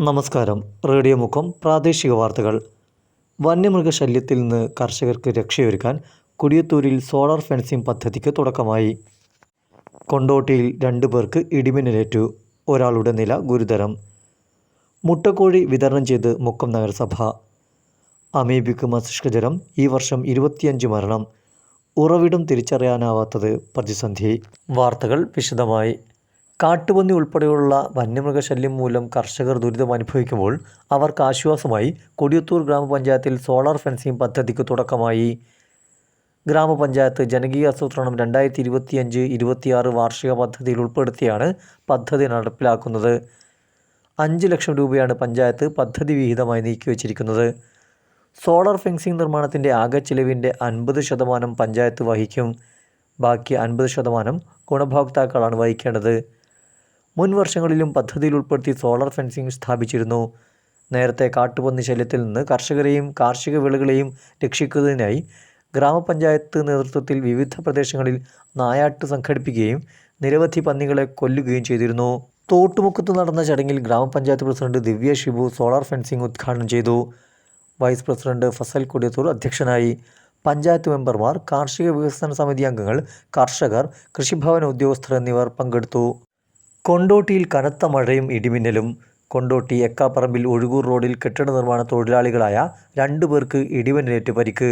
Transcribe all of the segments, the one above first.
നമസ്കാരം. റേഡിയോ മുഖം പ്രാദേശിക വാർത്തകൾ. വന്യമൃഗശല്യത്തിൽ നിന്ന് കർഷകർക്ക് രക്ഷയൊരുക്കാൻ കുടിയത്തൂരിൽ സോളാർ ഫെൻസിംഗ് പദ്ധതിക്ക് തുടക്കമായി. കൊണ്ടോട്ടിയിൽ രണ്ടു പേർക്ക് ഇടിമിന്നലേറ്റു. ഒരാളുടെ നില ഗുരുതരം. മുട്ടക്കോഴി വിതരണം ചെയ്ത് മുക്കം നഗരസഭ. അമീബിക്ക് മസ്തിഷ്കജ്വരം ഈ വർഷം ഇരുപത്തിയഞ്ച് മരണം. ഉറവിടം തിരിച്ചറിയാനാവാത്തത് പ്രതിസന്ധി. വാർത്തകൾ വിശദമായി. കാട്ടുപന്നി ഉൾപ്പെടെയുള്ള വന്യമൃഗശല്യം മൂലം കർഷകർ ദുരിതം അനുഭവിക്കുമ്പോൾ അവർക്ക് ആശ്വാസമായി കൊടിയത്തൂർ ഗ്രാമപഞ്ചായത്തിൽ സോളാർ ഫെൻസിംഗ് പദ്ധതിക്ക് തുടക്കമായി. ഗ്രാമപഞ്ചായത്ത് ജനകീയ ആസൂത്രണം രണ്ടായിരത്തി ഇരുപത്തിയഞ്ച് ഇരുപത്തിയാറ് വാർഷിക പദ്ധതിയിൽ ഉൾപ്പെടുത്തിയാണ് പദ്ധതി നടപ്പിലാക്കുന്നത്. അഞ്ച് ലക്ഷം രൂപയാണ് പഞ്ചായത്ത് പദ്ധതി വിഹിതമായി നീക്കിവച്ചിരിക്കുന്നത് സോളാർ ഫെൻസിംഗ് നിർമ്മാണത്തിന്റെ ആകെ ചിലവിന്റെ അൻപത് ശതമാനം പഞ്ചായത്ത് വഹിക്കും. ബാക്കി അൻപത് ശതമാനം ഗുണഭോക്താക്കളാണ് വഹിക്കേണ്ടത്. മുൻ വർഷങ്ങളിലും പദ്ധതിയിൽ ഉൾപ്പെടുത്തി സോളാർ ഫെൻസിംഗ് സ്ഥാപിച്ചിരുന്നു. നേരത്തെ കാട്ടുപന്നി ശല്യത്തിൽ നിന്ന് കർഷകരെയും കാർഷിക വിളകളെയും രക്ഷിക്കുന്നതിനായി ഗ്രാമപഞ്ചായത്ത് നേതൃത്വത്തിൽ വിവിധ പ്രദേശങ്ങളിൽ നായാട്ട് സംഘടിപ്പിക്കുകയും നിരവധി പന്നികളെ കൊല്ലുകയും ചെയ്തിരുന്നു. തോട്ടുമുക്കത്ത് നടന്ന ചടങ്ങിൽ ഗ്രാമപഞ്ചായത്ത് president Divya Shibu solar fencing ഉദ്ഘാടനം ചെയ്തു. വൈസ് പ്രസിഡന്റ് ഫസൽ കൊടിയത്തൂർ അധ്യക്ഷനായി. പഞ്ചായത്ത് മെമ്പർമാർ കാർഷിക വികസന സമിതി അംഗങ്ങൾ കർഷകർ കൃഷിഭവൻ ഉദ്യോഗസ്ഥർ എന്നിവർ പങ്കെടുത്തു. കൊണ്ടോട്ടിയിൽ കനത്ത മഴയും ഇടിമിന്നലും. കൊണ്ടോട്ടി എക്കാപ്പറമ്പിൽ ഒഴുകൂർ റോഡിൽ കെട്ടിട നിർമ്മാണ തൊഴിലാളികളായ രണ്ടു പേർക്ക് ഇടിമിന്നലേറ്റ് പരിക്ക്.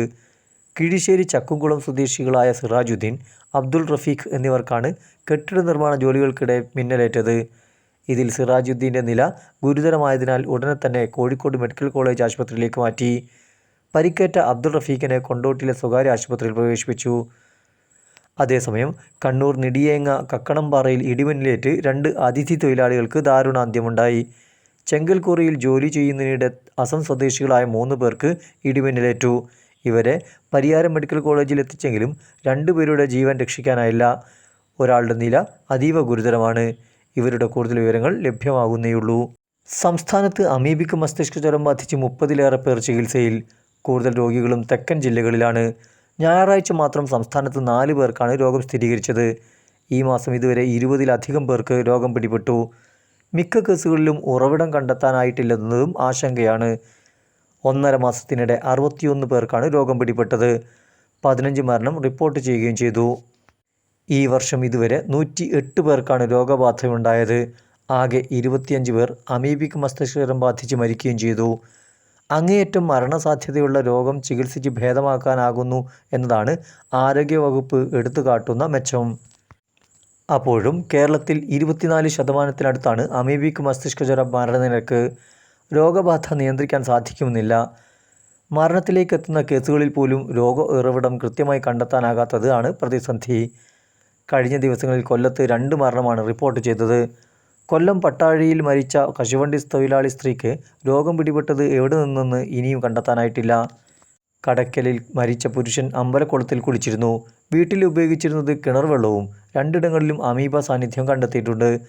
കിഴിശ്ശേരി ചക്കുംകുളം സ്വദേശികളായ സിറാജുദ്ദീൻ അബ്ദുൾ റഫീഖ് എന്നിവർക്കാണ് കെട്ടിട നിർമ്മാണ ജോലികൾക്കിടെ മിന്നലേറ്റത്. ഇതിൽ സിറാജുദ്ദീന്റെ നില ഗുരുതരമായതിനാൽ ഉടനെ തന്നെ കോഴിക്കോട് മെഡിക്കൽ കോളേജ് ആശുപത്രിയിലേക്ക് മാറ്റി. പരിക്കേറ്റ അബ്ദുൾ റഫീഖിനെ കൊണ്ടോട്ടിയിലെ സ്വകാര്യ ആശുപത്രിയിൽ പ്രവേശിപ്പിച്ചു. അതേസമയം കണ്ണൂർ നെടിയേങ്ങ കക്കണംപാറയിൽ ഇടിമിന്നലേറ്റ് രണ്ട് അതിഥി തൊഴിലാളികൾക്ക് ദാരുണാന്ത്യമുണ്ടായി. ചെങ്കൽക്കൂറിയിൽ ജോലി ചെയ്യുന്നതിനിടെ അസം സ്വദേശികളായ മൂന്ന് പേർക്ക് ഇടിമിന്നലേറ്റു. ഇവരെ പരിയാരം മെഡിക്കൽ കോളേജിൽ എത്തിച്ചെങ്കിലും രണ്ടുപേരുടെ ജീവൻ രക്ഷിക്കാനായില്ല. ഒരാളുടെ നില അതീവ ഗുരുതരമാണ്. ഇവരുടെ കൂടുതൽ വിവരങ്ങൾ ലഭ്യമാകുന്നേയുള്ളൂ. സംസ്ഥാനത്ത് അമീബിക്ക് മസ്തിഷ്ക ജ്വരം ബാധിച്ച് മുപ്പതിലേറെ പേർ ചികിത്സയിൽ. കൂടുതൽ രോഗികളും തെക്കൻ ജില്ലകളിലാണ്. ഞായറാഴ്ച മാത്രം സംസ്ഥാനത്ത് നാല് പേർക്കാണ് രോഗം സ്ഥിരീകരിച്ചത്. ഈ മാസം ഇതുവരെ ഇരുപതിലധികം പേർക്ക് രോഗം പിടിപെട്ടു. മിക്ക കേസുകളിലും ഉറവിടം കണ്ടെത്താനായിട്ടില്ലെന്നതും ആശങ്കയാണ്. ഒന്നര മാസത്തിനിടെ അറുപത്തിയൊന്ന് പേർക്കാണ് രോഗം പിടിപെട്ടത്. പതിനഞ്ച് മരണം റിപ്പോർട്ട് ചെയ്യുകയും ചെയ്തു. ഈ വർഷം ഇതുവരെ നൂറ്റി എട്ട് പേർക്കാണ് രോഗബാധയുണ്ടായത്. ആകെ ഇരുപത്തിയഞ്ച് പേർ അമീബിക് മസ്തിഷ്കരം ബാധിച്ച് മരിക്കുകയും ചെയ്തു. അങ്ങേയറ്റം മരണസാധ്യതയുള്ള രോഗം ചികിത്സിച്ച് ഭേദമാക്കാനാകുന്നു എന്നതാണ് ആരോഗ്യവകുപ്പ് എടുത്തു കാട്ടുന്ന മെച്ചം. അപ്പോഴും കേരളത്തിൽ ഇരുപത്തിനാല് ശതമാനത്തിനടുത്താണ് അമീബിക് മസ്തിഷ്കജ്വര മരണനിരക്ക്. രോഗബാധ നിയന്ത്രിക്കാൻ സാധിക്കുന്നില്ല. മരണത്തിലേക്ക് എത്തുന്ന കേസുകളിൽ പോലും രോഗ ഉറവിടം കൃത്യമായി കണ്ടെത്താനാകാത്തതാണ് പ്രതിസന്ധി. കഴിഞ്ഞ ദിവസങ്ങളിൽ കൊല്ലത്ത് രണ്ട് മരണമാണ് റിപ്പോർട്ട് ചെയ്തത്. കൊല്ലം പട്ടാഴിയിൽ മരിച്ച കശുവണ്ടി തൊഴിലാളി സ്ത്രീക്ക് രോഗം പിടിപെട്ടത് എവിടെ നിന്നെന്ന് ഇനിയും കണ്ടെത്താനായിട്ടില്ല. കടക്കലിൽ മരിച്ച പുരുഷൻ അമ്പലക്കുളത്തിൽ കുളിച്ചിരുന്നു. വീട്ടിൽ ഉപയോഗിച്ചിരുന്നത് കിണർ വെള്ളവും രണ്ടിടങ്ങളിലും അമീബ സാന്നിധ്യം കണ്ടെത്തിയിട്ടുണ്ട്.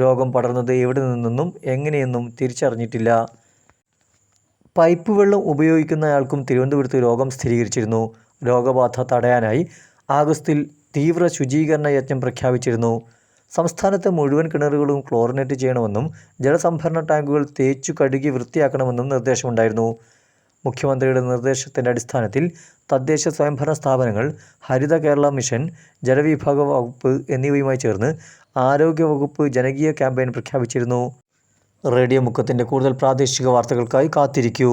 രോഗം പടർന്നത് എവിടെ നിന്നെന്നും എങ്ങനെയെന്നും തിരിച്ചറിഞ്ഞിട്ടില്ല. പൈപ്പ് വെള്ളം ഉപയോഗിക്കുന്നയാൾക്കും തിരുവനന്തപുരത്ത് രോഗം സ്ഥിരീകരിച്ചിരുന്നു. രോഗബാധ തടയാനായി ആഗസ്റ്റിൽ തീവ്ര ശുചീകരണ യജ്ഞം പ്രഖ്യാപിച്ചിരുന്നു. സംസ്ഥാനത്തെ മുഴുവൻ കിണറുകളും ക്ലോറിനേറ്റ് ചെയ്യണമെന്നും ജലസംഭരണ ടാങ്കുകൾ തേച്ചു കഴുകി വൃത്തിയാക്കണമെന്നും നിർദ്ദേശമുണ്ടായിരുന്നു. മുഖ്യമന്ത്രിയുടെ നിർദ്ദേശത്തിന്റെ അടിസ്ഥാനത്തിൽ തദ്ദേശ സ്വയംഭരണ സ്ഥാപനങ്ങൾ ഹരിത കേരള മിഷൻ ജലവിഭാഗ വകുപ്പ് എന്നിവയുമായി ചേർന്ന് ആരോഗ്യ വകുപ്പ് ജനകീയ ക്യാമ്പയിൻ പ്രഖ്യാപിച്ചിരുന്നു. റേഡിയോ മുക്കത്തിന്റെ കൂടുതൽ പ്രാദേശിക വാർത്തകൾക്കായി കാത്തിരിക്കൂ.